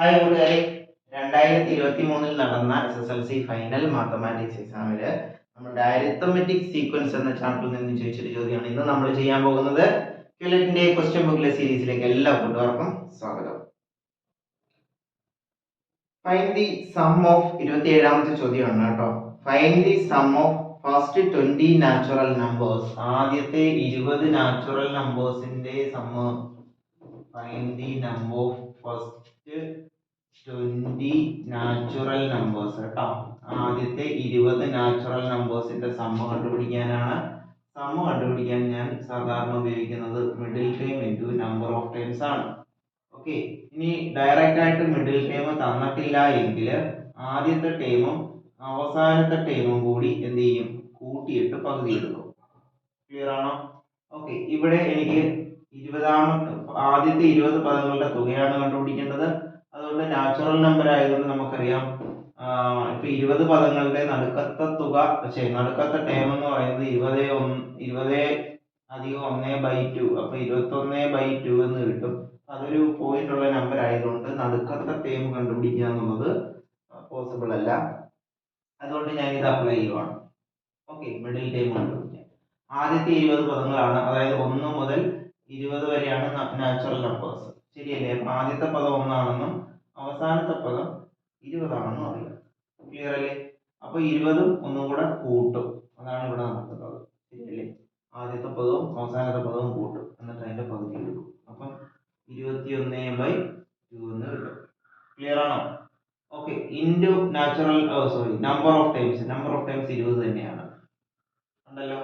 Hi കൂട്ടുകാരെ രണ്ടായിരത്തി ഇരുപത്തി മൂന്നിൽ നടന്ന S S L C final mathematics എക്സാമിൽ നമ്മുടെ അരിത്തമെറ്റിക് സീക്വൻസ് എന്ന ചാപ്റ്ററിൽ നിന്ന് ചോദിച്ചൊരു ചോദ്യമാണ്. ഇന്ന് നമ്മൾ ചെയ്യാൻ പോകുന്നത് ക്യുലറ്റിന്റെ ക്വസ്റ്റ്യൻ ബുക്കിലെ സീരീസിലേക്ക് എല്ലാ കൂട്ടുകാർക്കും സ്വാഗതം. ഫൈൻഡ് ദി സം ഓഫ് ഇരുപത്തി ഏഴാമത്തെ ചോദ്യമാണ് കേട്ടോ. Find the sum of first twenty natural numbers ആദ്യത്തെ ഇരുപത് നാച്ചുറൽ നമ്പേഴ്സിന്റെ സമ്മ find the number of first twenty natural numbers കേട്ടോ. ആദ്യത്തെ ഇരുപത് നാച്ചുറൽ നമ്പേഴ്സിന്റെ സമ്മ കണ്ടുപിടിക്കാനാണ്. സമ്മ കണ്ടുപിടിക്കാൻ ഞാൻ സാധാരണ ഉപയോഗിക്കുന്നത് middle term into number of terms ആണ്. ഓക്കെ ഇനി ഡയറക്റ്റ് ആയിട്ട് മിഡിൽ ടൈം തന്നിട്ടില്ല എങ്കിൽ ആദ്യത്തെ ടൈമും അവസാനത്തെ ടൈമും കൂടി എന്ത് ചെയ്യും? കൂട്ടിയിട്ട് പകുതി എടുക്കും. ക്ലിയർ ആണോ? ഓക്കെ ഇവിടെ എനിക്ക് ഇരുപതാമത്തെ ആദ്യത്തെ ഇരുപത് പദങ്ങളുടെ തുകയാണ് കണ്ടുപിടിക്കേണ്ടത്. അതുകൊണ്ട് നാച്ചുറൽ നമ്പർ ആയതുകൊണ്ട് നമുക്കറിയാം. ഇപ്പൊ ഇരുപത് പദങ്ങളുടെ നടുക്കത്തെ തുക പക്ഷേ നടുക്കത്തെ ടേം എന്ന് പറയുന്നത് ഇരുപത് ഒന്ന് ഇരുപത് അധികം ഒന്നേ ബൈ ടു അപ്പൊ ഇരുപത്തി ഒന്നേ ബൈ ടു എന്ന് കിട്ടും. അതൊരു പോയിന്റ് ഉള്ള നമ്പർ ആയതുകൊണ്ട് നടുക്കത്തെ ടേം കണ്ടുപിടിക്കുക എന്നുള്ളത് പോസിബിൾ അല്ല. അതുകൊണ്ട് ഞാൻ ഇത് അപ്ലൈ ചെയ്യുവാണ്. ഓക്കെ മിഡിൽ ടേം കണ്ടുപിടിക്കാം. ആദ്യത്തെ ഇരുപത് പദങ്ങളാണ് അതായത് ഒന്ന് മുതൽ ഇരുപത് വരെയാണ് നാച്ചുറൽ നമ്പേഴ്സ് ശരിയല്ലേ? ആദ്യത്തെ പദം ഒന്നാണെന്നും അവസാനത്തെ പദം ഇരുപതാണെന്നും അറിയാം. ക്ലിയർ അല്ലേ? അപ്പൊ ഇരുപതും ഒന്നും കൂടെ കൂട്ടും. അതാണ് ഇവിടെ നടക്കുന്നത് ശരിയല്ലേ? ആദ്യത്തെ പദവും അവസാനത്തെ പദവും കൂട്ടും. എന്നിട്ട് അതിന്റെ പകുതി എടുക്കും. അപ്പം ഇരുപത്തി ഒന്നേ ബൈ ടു എന്ന് കിട്ടും. ക്ലിയർ ആണോ? Okay into natural sorry number of terms number of terms ഇരുപത് തന്നെയാണ്. ഉണ്ടല്ലോ?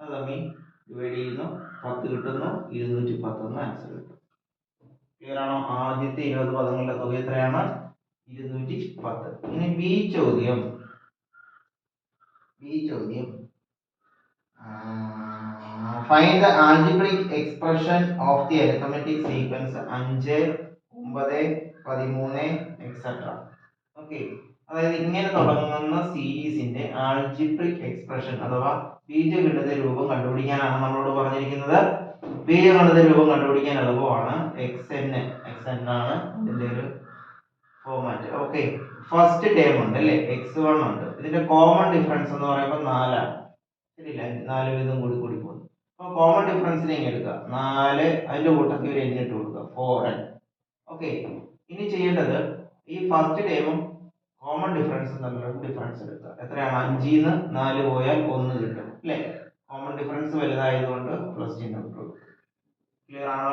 അത് തമ്മിൽ ഡിവൈഡ് ചെയ്യുന്നു. പത്ത് കിട്ടുന്നു. ഇരുന്നൂറ്റി പത്ത് എന്ന് ആൻസർ കിട്ടും. ക്ലിയർ ആണോ ആദ്യത്തെ ഇരുപത് പദങ്ങളുടെ തുക എത്രയാണ്? ഇരുന്നൂറ്റി പത്ത്. ഇനി ബി ചോദ്യം. ബി ചോദ്യം. Find the algebraic expression of the arithmetic sequence അഞ്ച് ഒമ്പത് പതിമൂന്ന് എക്സെട്ര ഓക്കെ അതായത് ഇങ്ങനെ തുടങ്ങുന്ന സീരീസിന്റെ ആൾജിബ്രിക് എക്സ്പ്രഷൻ അഥവാ ബീജഗണിത രൂപം കണ്ടുപിടിക്കാനാണ് നമ്മളോട് പറഞ്ഞിരിക്കുന്നത്. ബീജഗണിത രൂപം കണ്ടുപിടിക്കാൻ എളുപ്പമാണ്. എക്സ് എൻ എക്സ് എൻ ആണ് ഇതിന്റെ ഒരു ഫോമാറ്റ് ഓക്കെ ഫസ്റ്റ് ടേം ഉണ്ട് അല്ലേ? എക്സ് വൺ ഉണ്ട്. ഇതിന്റെ കോമൺ ഡിഫറൻസ് എന്ന് പറയുമ്പോൾ നാലാണ്. ശരിയല്ല? നാല് വീതം കൂടി കൂടി പോകും അപ്പോൾ കോമൺ ഡിഫറൻസിനെ ഇങ്ങനെ എടുക്കുക നാല് അതിന്റെ കൂട്ടത്തിൽ ഒരു എൻ ഇട്ട് കൊടുക്കുക ഫോർ എൻ ഓക്കെ ഇനി ചെയ്യേണ്ടത് ഈ ഫസ്റ്റ് ടേമും കോമൺ ഡിഫറൻസ് തമ്മിലുള്ള ഡിഫറൻസ് എടുക്കുക എത്രയാണ്? അഞ്ചിൽ നിന്ന് നാല് പോയാൽ ഒന്ന് കിട്ടും അല്ലേ? കോമൺ ഡിഫറൻസ് വലുതായതുകൊണ്ട് പ്ലസ് ചിഹ്നം ഇട്ടു. ക്ലിയർ ആണോ?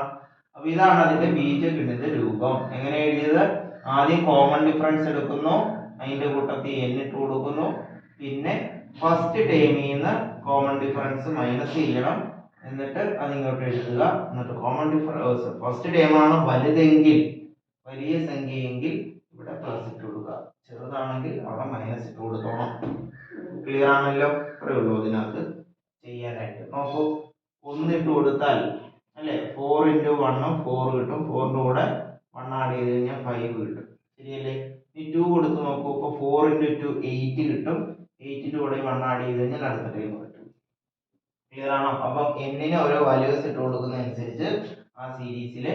അപ്പൊ ഇതാണ് അതിന്റെ ബീജഗണിത രൂപം. എങ്ങനെ എഴുതിയത്? ആദ്യം കോമൺ ഡിഫറൻസ് എടുക്കുന്നു അതിന്റെ കൂട്ടത്തിൽ n ഇട്ട് കൊടുക്കുന്നു. പിന്നെ ഫസ്റ്റ് ടേമിൽ നിന്ന് കോമൺ ഡിഫറൻസ് മൈനസ് ചെയ്യണം. എന്നിട്ട് അത് ഇങ്ങോട്ട് എഴുതുക. എന്നിട്ട് കോമൺ ഡിഫറൻസ് ഫസ്റ്റ് ടേമാണ് വലുതെങ്കിൽ വലിയ സംഖ്യയെങ്കിൽ ഇവിടെ പ്ലസ് ഇട്ട് കൊടുക്കുക. ചെറുതാണെങ്കിൽ അവിടെ മൈനസ് ഇട്ട് കൊടുത്തോണം. ക്ലിയർ ആണല്ലോ? ഇത്രയേ ഉള്ളൂ ഇതിനകത്ത് ചെയ്യാനായിട്ട്. നോക്കൂ. ഒന്ന് ഇട്ട് കൊടുത്താൽ അല്ലേ? ഫോർ ഇന്റു വണ്ണും ഫോർ കിട്ടും. ഫോറിന്റെ കൂടെ വൺ ആഡ് ചെയ്ത് കഴിഞ്ഞാൽ ഫൈവ് കിട്ടും. ശരിയല്ലേ? ഇനി ടു കൊടുത്ത് നോക്കൂ. ഇപ്പോൾ ഫോർ ഇന്റു ടു എയ്റ്റ് കിട്ടും. എയ്റ്റിന്റെ കൂടെ വൺ ആഡ് ചെയ്ത് കഴിഞ്ഞാൽ അടുത്ത ടൈം കിട്ടും. ക്ലിയർ ആണോ? അപ്പം എന്നിന് ഓരോ വാല്യൂസ് ഇട്ട് കൊടുക്കുന്നതനുസരിച്ച് ആ സീരീസിലെ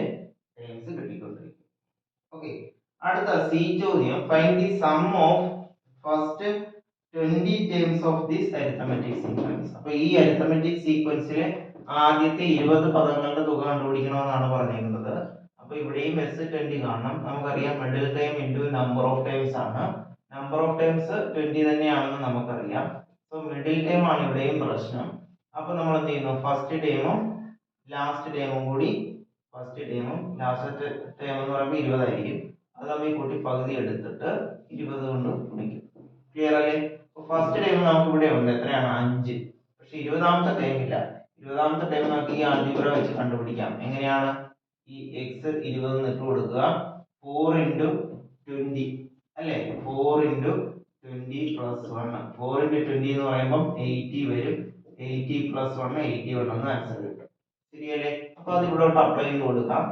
ടൈംസ് കിട്ടിക്കൊണ്ടിരിക്കും. ഓക്കെ അടുത്ത സി ചോദ്യം find the sum of first twenty terms of this arithmetic sequence അപ്പൊ ഈ അരിത്തമെറ്റിക് സീക്വൻസിലെ ആദ്യത്തെ ഇരുപത് പദങ്ങളുടെ തുക കണ്ടുപിടിക്കണമെന്നാണ് പറഞ്ഞിരിക്കുന്നത് അപ്പൊ ഇവിടെയും എസ് ട്വന്റി കാണണം. നമുക്കറിയാം middle term into number of terms ആണ്. നമ്പർ ഓഫ് ടൈംസ് ട്വന്റി തന്നെയാണെന്ന് നമുക്കറിയാം. സോ മിഡിൽ ടൈം ആണ് ഇവിടെയും പ്രശ്നം. അപ്പൊ നമ്മൾ എന്ത് ചെയ്യുന്നു? ഫസ്റ്റ് ടൈമും ലാസ്റ്റ് ടൈമും കൂടി ഫസ്റ്റ് ടൈമും ലാസ്റ്റ് ടൈം എന്ന് പറയുമ്പോൾ ഇരുപതായിരിക്കും. അത് നമ്മൾ ഈ കൂട്ടി പകുതി എടുത്തിട്ട് ഇരുപത് കൊണ്ട് ഗുണിക്കും. ക്ലിയർ അല്ലേ? ഫസ്റ്റ് ടൈം നമുക്ക് ഇവിടെ ഉണ്ട്. എത്രയാണ്? അഞ്ച്. പക്ഷെ ഇരുപതാമത്തെ ടൈം ഇല്ല. ഇരുപതാമത്തെ ടൈം നമുക്ക് ഈ ആൾജിബ്ര വെച്ച് കണ്ടുപിടിക്കാം. എങ്ങനെയാണ്? ഈ എക്സ് ഇരുപത് ഇട്ട് കൊടുക്കുക. ഫോർ ഇന്റു ട്വന്റി അല്ലേ? Four into twenty plus one four into twenty എന്ന് പറയുമ്പോൾ എയ്റ്റി വരും. Eighty plus one eighty one എന്ന് ആൻസർ കിട്ടും. ശരിയല്ലേ? അപ്പോൾ അത് ഇവിടോട്ട് അപ്ലൈ ചെയ്ത് കൊടുക്കാം.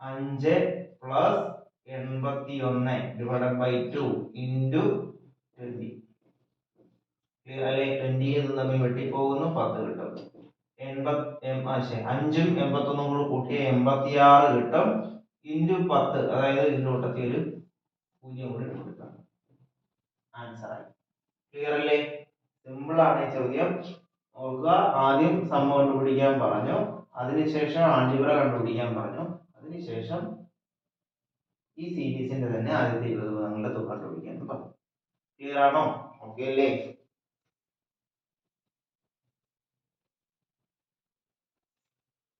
അഞ്ച് പ്ലസ് എൺപത്തി ഒന്ന് divided by two into twenty clear അല്ലേ ട്വന്റി തമ്മിൽ വെട്ടിപ്പോകുന്നു പത്ത് കിട്ടും. എൺപത് എം- ആ, ശരി, അഞ്ചും എൺപത്തൊന്നും കൂടെ കൂട്ടിയ എൺപത്തിയാറ് കിട്ടും. ഇന്റു പത്ത് അതായത് ഇതിന്റെ കൂട്ടത്തിൽ ഒരു പൂജ്യം കൂടി കൊടുക്കാം. ആൻസർ ആയി. ക്ലിയർ അല്ലേ? സിമ്പിൾ ആണ് ഈ ചോദ്യം. ഓർക്കുക ആദ്യം സമ്മ കണ്ടുപിടിക്കാൻ പറഞ്ഞു. അതിനുശേഷം ആൾജിബ്ര കണ്ടുപിടിക്കാൻ പറഞ്ഞു. അതിനുശേഷം ഈ സീരീസിന്റെ തന്നെ ആദ്യത്തെ ഇരുപത് പദങ്ങളുടെ തുക കണ്ടുപിടിക്കാൻ പറഞ്ഞു ക്ലിയർ ആണോ? ഓക്കെ അല്ലേ?